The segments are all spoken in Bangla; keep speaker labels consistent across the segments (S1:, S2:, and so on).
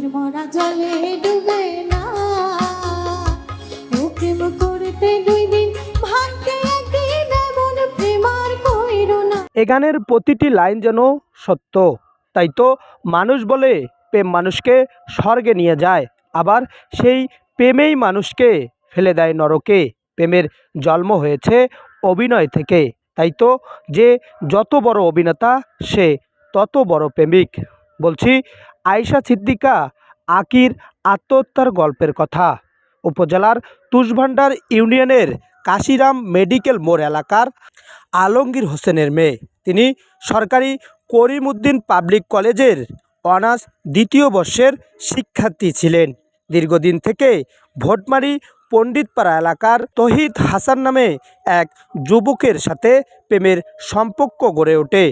S1: চোখের মরা জলে ডুবে না। প্রেম করতে দুই দিন
S2: এ গানের প্রতিটি লাইন যেন সত্য, তাই তো মানুষ বলে প্রেম মানুষকে স্বর্গে নিয়ে যায়, আবার সেই প্রেমেই মানুষকে ফেলে দেয় নরকে। প্রেমের জন্ম হয়েছে অভিনয় থেকে, তাই তো যে যত বড় অভিনেতা, সে তত বড় প্রেমিক। বলছি আয়শা সিদ্দিকা আকির আত্মহত্যার গল্পের কথা। উপজেলার তুষভান্ডার ইউনিয়নের কাশিরাম মেডিকেল মোড় এলাকার আলমগীর হোসেনের মেয়ে। তিনি সরকারি করিমউদ্দিন পাবলিক কলেজের অনার্স দ্বিতীয় বর্ষের শিক্ষার্থী ছিলেন। দীর্ঘদিন থেকে ভোটমারি পণ্ডিতপাড়া এলাকার তহিদ হাসান নামে এক যুবকের সাথে প্রেমের সম্পর্ক গড়ে ওঠে।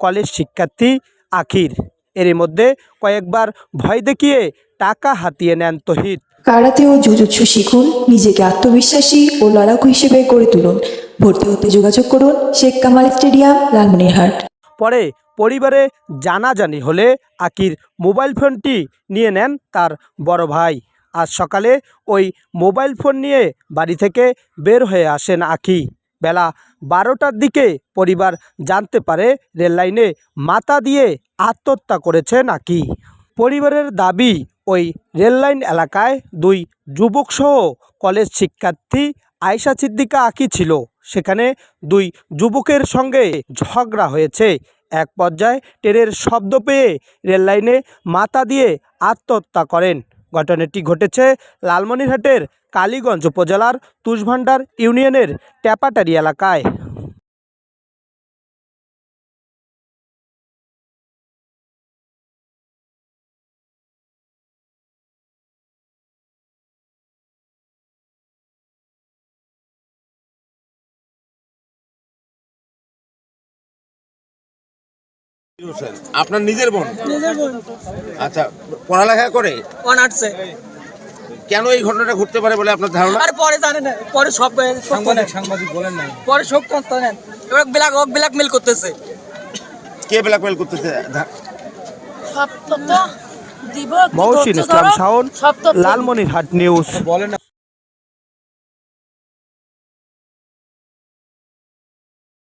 S2: কলেজ শিক্ষার্থী আখির এরই মধ্যে কয়েকবার ভয় দেখিয়ে টাকা হাতিয়ে নেন তহিদ
S3: কারাতে ও জুজুৎসু শিখুন নিজেকে আত্মবিশ্বাসী ও লড়াকু হিসেবে গড়ে তুলুন। ভর্তি হতে যোগাযোগ করুন শেখ কামাল স্টেডিয়াম লালমনিরহাট।
S2: পরে পরিবারে জানাজানি হলে আকির মোবাইল ফোনটি নিয়ে নেন তার বড় ভাই। আজ সকালে ওই মোবাইল ফোন নিয়ে বাড়ি থেকে বের হয়ে আসেন আখি বেলা বারোটার দিকে পরিবার জানতে পারে রেললাইনে মাথা দিয়ে আত্মহত্যা করেছে নাকি। পরিবারের দাবি, ওই রেললাইন এলাকায় দুই যুবকসহ কলেজ শিক্ষার্থী আয়সা সিদ্দিকা আঁকি ছিল। সেখানে দুই যুবকের সঙ্গে ঝগড়া হয়েছে। এক পর্যায়ে ট্রেনের শব্দ পেয়ে রেললাইনে মাথা দিয়ে আত্মহত্যা করেন। ঘটনাটি ঘটেছে লালমনিরহাটের কালীগঞ্জ উপজেলার তুষভান্ডার ইউনিয়নের ট্যাপাটারি এলাকায়।
S4: আপনার নিজের বোন? আচ্ছা পড়ালেখা করে?
S5: অনার্সে
S4: কেন এই ঘটনাটা ঘটতে পারে বলে আপনার ধারণা?
S5: আর পরে জানেন না, পরে সব সাংবাদিক সাংবাদিক বলেন না। পরে সব তথ্য নেন। এবার ব্ল্যাক ওক ব্ল্যাকমেল করতেছে।
S4: কে ব্ল্যাকমেল করতেছে? ধা-
S1: সব তথ্য দিব
S2: মহসিন ইসলাম শাওন লালমনিরহাট নিউজ।